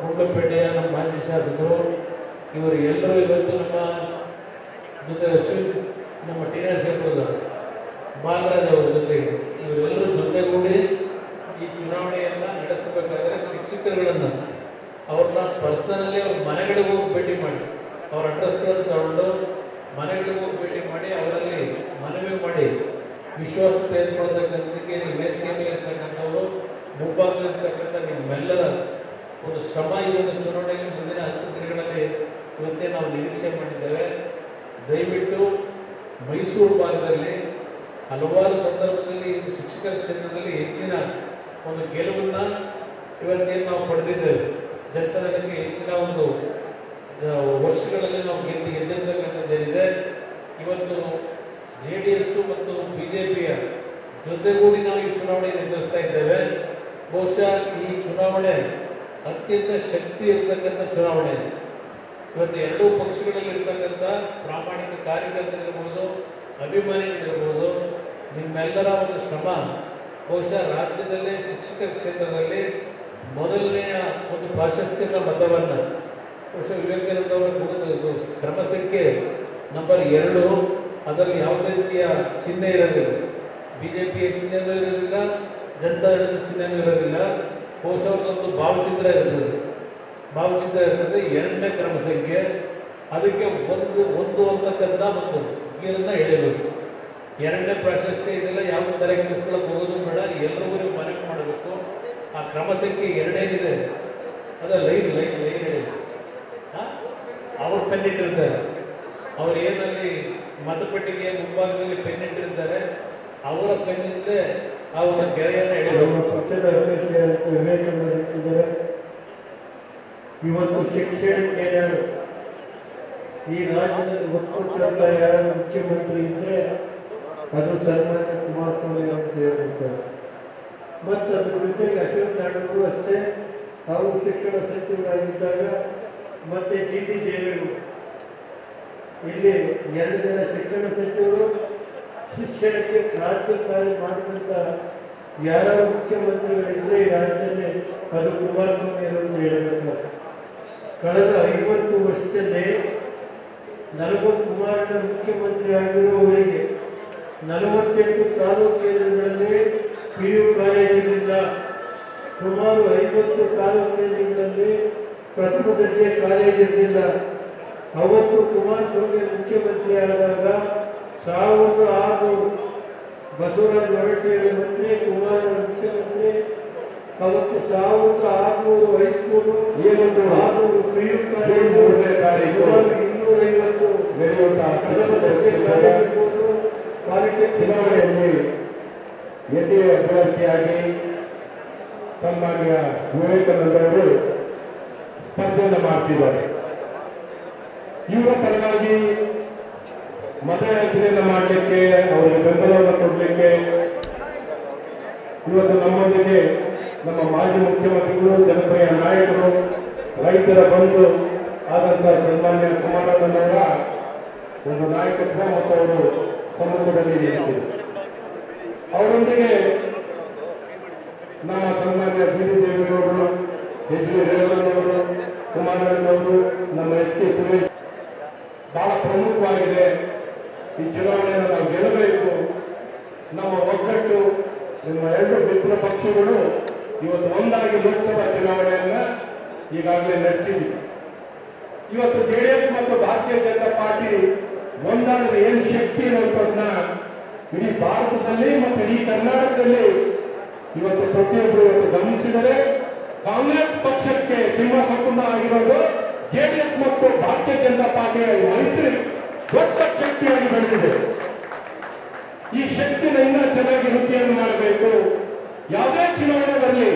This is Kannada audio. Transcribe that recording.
ಗುಂಡ್ಲುಪೇಟೆಯ ನಮ್ಮ ಮಾಜಿ ಶಾಸಕರು, ಇವರು ಎಲ್ಲರೂ ಇವತ್ತು ನಮ್ಮ ಜೊತೆ ನಮ್ಮ ಟಿ ಸೇರ್ಬೋದ ಬಾಲರಾಜ್ ಅವರ ಜೊತೆಗೆ ಇವರೆಲ್ಲರೂ ಜೊತೆಗೂಡಿ ಈ ಚುನಾವಣೆಯನ್ನು ನಡೆಸಬೇಕಾದ್ರೆ ಶಿಕ್ಷಕರುಗಳನ್ನು ಅವ್ರನ್ನ ಪರ್ಸನಲ್ಲಿ ಅವ್ರ ಮನೆಗಳಿಗೆ ಹೋಗಿ ಭೇಟಿ ಮಾಡಿ, ಅವ್ರ ಅಡ್ರೆಸ್ಗಳನ್ನು ತಗೊಂಡು ಮನೆಗಳಿಗೆ ಹೋಗಿ ಭೇಟಿ ಮಾಡಿ, ಅವರಲ್ಲಿ ಮನವಿ ಮಾಡಿ ವಿಶ್ವಾಸ ತೆಗೆದುಕೊಳ್ತಕ್ಕಂಥದ್ದಕ್ಕೆ ವೇದಿಕೆಯಲ್ಲಿ ಇರ್ತಕ್ಕಂಥವರು ಮುಂಭಾಗದಲ್ಲಿರ್ತಕ್ಕಂಥ ನಿಮ್ಮೆಲ್ಲರ ಶ್ರಮ ಒಂದು ಚುನಾವಣೆಯಲ್ಲಿ ಮುಂದಿನ ಹತ್ತು ದಿನಗಳಲ್ಲಿ ಇವತ್ತೇ ನಾವು ನಿರೀಕ್ಷೆ ಮಾಡಿದ್ದೇವೆ. ದಯವಿಟ್ಟು ಮೈಸೂರು ಭಾಗದಲ್ಲಿ ಹಲವಾರು ಸಂದರ್ಭದಲ್ಲಿ ಶಿಕ್ಷಕರ ಕ್ಷೇತ್ರದಲ್ಲಿ ಹೆಚ್ಚಿನ ಒಂದು ಗೆಲುವನ್ನು ಇವತ್ತೇನು ನಾವು ಪಡೆದಿದ್ದೇವೆ. ಜನತನಕ್ಕೆ ಹೆಚ್ಚಿನ ಒಂದು ವರ್ಷಗಳಲ್ಲಿ ನಾವು ಗೆದ್ದು ಗೆದ್ದಿರ್ತಕ್ಕಂಥದ್ದೇನಿದೆ ಇವತ್ತು ಜೆ ಡಿ ಎಸ್ಸು ಮತ್ತು ಬಿ ಜೆ ಪಿಯ ಜೊತೆಗೂಡಿ ನಾವು ಈ ಚುನಾವಣೆ ನಿರ್ಧರಿಸ್ತಾ ಇದ್ದೇವೆ. ಬಹುಶಃ ಈ ಚುನಾವಣೆ ಅತ್ಯಂತ ಶಕ್ತಿ ಇರತಕ್ಕಂಥ ಚುನಾವಣೆ. ಇವತ್ತು ಎರಡೂ ಪಕ್ಷಗಳಲ್ಲಿ ಇರ್ತಕ್ಕಂಥ ಪ್ರಾಮಾಣಿಕ ಕಾರ್ಯಕರ್ತರಿರ್ಬೋದು, ಅಭಿಮಾನಿಗಳಿರ್ಬೋದು, ನಿಮ್ಮೆಲ್ಲರ ಒಂದು ಶ್ರಮ. ಬಹುಶಃ ರಾಜ್ಯದಲ್ಲಿ, ಶಿಕ್ಷಕ ಕ್ಷೇತ್ರದಲ್ಲಿ ಮೊದಲನೆಯ ಒಂದು ಪ್ರಾಶಸ್ತ್ಯದ ಮತವನ್ನು ಬಹುಶಃ ವಿವೇಕಾನಂದ ಅವರ ಕ್ರಮ ಸಂಖ್ಯೆ ನಂಬರ್ ಎರಡು. ಅದರಲ್ಲಿ ಯಾವುದೇ ರೀತಿಯ ಚಿಹ್ನೆ ಇರಲಿಲ್ಲ ಬಿ ಜೆ ಪಿಯ ಚಿಹ್ನೆನೂ ಇರಲಿಲ್ಲ ಜನತಾದಳದ ಚಿಹ್ನೆನೂ ಇರೋದಿಲ್ಲ. ಒಂದು ಭಾವಚಿತ್ರ ಇರ್ತದೆ. ಭಾವಚಿತ್ರ ಇರ್ತದೆ, ಎರಡನೇ ಕ್ರಮ ಸಂಖ್ಯೆ ಅದಕ್ಕೆ ಒಂದು ಒಂದು ಅಂತಕ್ಕಂಥ ಒಂದು ಗೀರನ್ನ ಹೇಳಿರೋದು ಎರಡನೇ ಪ್ರಾಶಸ್ತ್ಯ ಇದೆಲ್ಲ ಯಾವ ತಲೆ ಹೋಗೋದು ಬೇಡ ಎಲ್ಲರಿಗೂ ನೀವು ಮಾಡಬೇಕು. ಆ ಕ್ರಮ ಸಂಖ್ಯೆ ಎರಡೇನಿದೆ ಅದ ಲೈನ್ ಲೈನ್ ಲೈನ್ ಎಳೆಯಬೇಕು ಅವ್ರು ಪೆನ್ ಇಟ್ಟಿರ್ತಾರೆ. ಅವ್ರು ಏನಲ್ಲಿ ಮತಪಟ್ಟಿಗೆ ಮುಂಭಾಗದಲ್ಲಿ ಪೆನ್ ಇಟ್ಟಿರ್ತಾರೆ. ಅವರ ಕಣ್ಣಿಂದಲೇ ಒಂದು ಗೆರೆಯನ್ನು ಎಳೆಯಬೇಕು ಪಕ್ಷದ ಅಧ್ಯಕ್ಷ ವಿವೇಕಾನಂದ ಇದ್ದಾರೆ ಇವತ್ತು ಶಿಕ್ಷಣಕ್ಕೆ ಯಾರು ಈ ರಾಜ್ಯದಲ್ಲಿ ಒಕ್ಕೂಟ ಯಾರು ಮುಖ್ಯಮಂತ್ರಿ ಇದ್ರೆ ಅದು ಸನ್ಮಾನ್ಯ ಕುಮಾರಸ್ವಾಮಿ ಅಂತ ಹೇಳ್ತಾರೆ ಮತ್ತು ಅದ್ರ ಜೊತೆಗೆ ಅಶೋಕ್ ನಾಡವರು ಅಷ್ಟೇ. ಅವರು ಶಿಕ್ಷಣ ಸಚಿವರಾಗಿದ್ದಾಗ ಮತ್ತೆ ಜಿ ಟಿ ದೇವೇಗೌಡ. ಇಲ್ಲಿ ಎರಡು ಜನ ಶಿಕ್ಷಣ ಸಚಿವರು ಶಿಕ್ಷಣಕ್ಕೆ ಕ್ರಾಂತಿಕಾರಿ ಮಾಡಿದಂಥ ಯಾರ ಮುಖ್ಯಮಂತ್ರಿಗಳಿದ್ರೆ ರಾಜ್ಯದಲ್ಲಿ ಅದು ಅವರು ಅಂತ ಹೇಳಬೇಕು. ಕಳೆದ ಐವತ್ತು ವರ್ಷದಲ್ಲಿ ನಲವತ್ತು ಕುಮಾರನ ಮುಖ್ಯಮಂತ್ರಿ ಆಗಿರುವವರಿಗೆ ನಲವತ್ತೆಂಟು ತಾಲೂಕು ಕೇಂದ್ರಗಳಲ್ಲಿ ಪಿ ಯು ಕಾಲೇಜಿನಿಂದ ಸುಮಾರು ಐವತ್ತು ತಾಲೂಕು ಕೇಂದ್ರಗಳಲ್ಲಿ ಪ್ರಥಮ ದರ್ಜೆ ಕಾಲೇಜಿನಿಂದ ಅವತ್ತು ಕುಮಾರಸ್ವಾಮಿ ಮುಖ್ಯಮಂತ್ರಿ ಆದಾಗ ಆರುನೂರು ಬಸವರಾಜ ಹೊರಟ್ಟಿಯವರ ಮಂತ್ರಿ ಕುಮಾರ ಮುಖ್ಯಮಂತ್ರಿ ಅವತ್ತು ಸಾವಿರದ ಆರುನೂರು ಹೈಸ್ಕೂಲು ಏನೊಂದು ಆರುನೂರು ಪಿ ಯು ಮೂರನೇ ತಾರೀಕು ಇನ್ನೂರೈವತ್ತು ಪಾಲಿಟೆಕ್ನಿಕ್ ಚುನಾವಣೆಯಲ್ಲಿ ಎನ್ ಡಿ ಎ ಅಭ್ಯರ್ಥಿಯಾಗಿ ಸನ್ಮಾನ್ಯ ವಿವೇಕಾನಂದ ಅವರು ಸ್ಪರ್ಧೆಯನ್ನು ಮಾಡ್ತಿದ್ದಾರೆ. ಇವರ ಪರವಾಗಿ ಮತಯಾಚನೆಯನ್ನು ಮಾಡಲಿಕ್ಕೆ, ಅವರಿಗೆ ಬೆಂಬಲವನ್ನು ಕೊಡಲಿಕ್ಕೆ ಇವತ್ತು ನಮ್ಮೊಂದಿಗೆ ನಮ್ಮ ಮಾಜಿ ಮುಖ್ಯಮಂತ್ರಿಗಳು, ಜನಪ್ರಿಯ ನಾಯಕರು, ರೈತರ ಬಂಧು ಆದಂತಹ ಸನ್ಮಾನ್ಯ ಕುಮಾರಣ್ಣನವರ ಒಂದು ನಾಯಕತ್ವ ಮತ್ತು ಅವರು ಸಮ್ಮುಖದಲ್ಲಿ ನಿಂತಿದೆ ಅವರೊಂದಿಗೆ ನಮ್ಮ ಸನ್ಮಾನ್ಯ ಬಿ ಡಿ ದೇವೇಗೌಡರು, ಎಚ್ ಡಿ ರೇವಣ್ಣನವರು, ಕುಮಾರಣ್ಣನವರು, ನಮ್ಮ ಎಚ್ ಕೆ ಸುರೇಶ್ ಬಹಳ ಪ್ರಮುಖವಾಗಿದೆ. ಈ ಚುನಾವಣೆಯನ್ನು ನಾವು ಗೆಲ್ಲಬೇಕು. ನಮ್ಮ ಒಗ್ಗಟ್ಟು, ನಿಮ್ಮ ಎರಡು ಮಿತ್ರ ಪಕ್ಷಗಳು ಇವತ್ತು ಒಂದಾಗಿ ಲೋಕಸಭಾ ಚುನಾವಣೆಯನ್ನ ಈಗಾಗಲೇ ನಡೆಸಿದ್ವಿ. ಇವತ್ತು ಜೆಡಿಎಸ್ ಮತ್ತು ಭಾರತೀಯ ಜನತಾ ಪಾರ್ಟಿ ಒಂದಾದ್ರೆ ಏನು ಶಕ್ತಿ ಅನ್ನುವಂಥದ್ದನ್ನ ಇಡೀ ಭಾರತದಲ್ಲಿ ಮತ್ತು ಇಡೀ ಕರ್ನಾಟಕದಲ್ಲಿ ಇವತ್ತು ಪ್ರತಿಯೊಬ್ಬರು ಇವತ್ತು ಗಮನಿಸಿದರೆ ಕಾಂಗ್ರೆಸ್ ಪಕ್ಷಕ್ಕೆ ಸಿಂಹ ಸಂಪೂರ್ಣ ಆಗಿರೋದು ಜೆಡಿಎಸ್ ಮತ್ತು ಭಾರತೀಯ ಜನತಾ ಪಾರ್ಟಿಯ ಈ ಮೈತ್ರಿ ದೊಡ್ಡ ಶಕ್ತಿಯಾಗಿ ಬೆಳೆದಿದೆ ಈ ಶಕ್ತಿನ ಇನ್ನೂ ಚೆನ್ನಾಗಿ ವೃತ್ತಿಯನ್ನು ಮಾಡಬೇಕು. ಯಾವುದೇ ಚುನಾವಣೆ ಬರಲಿ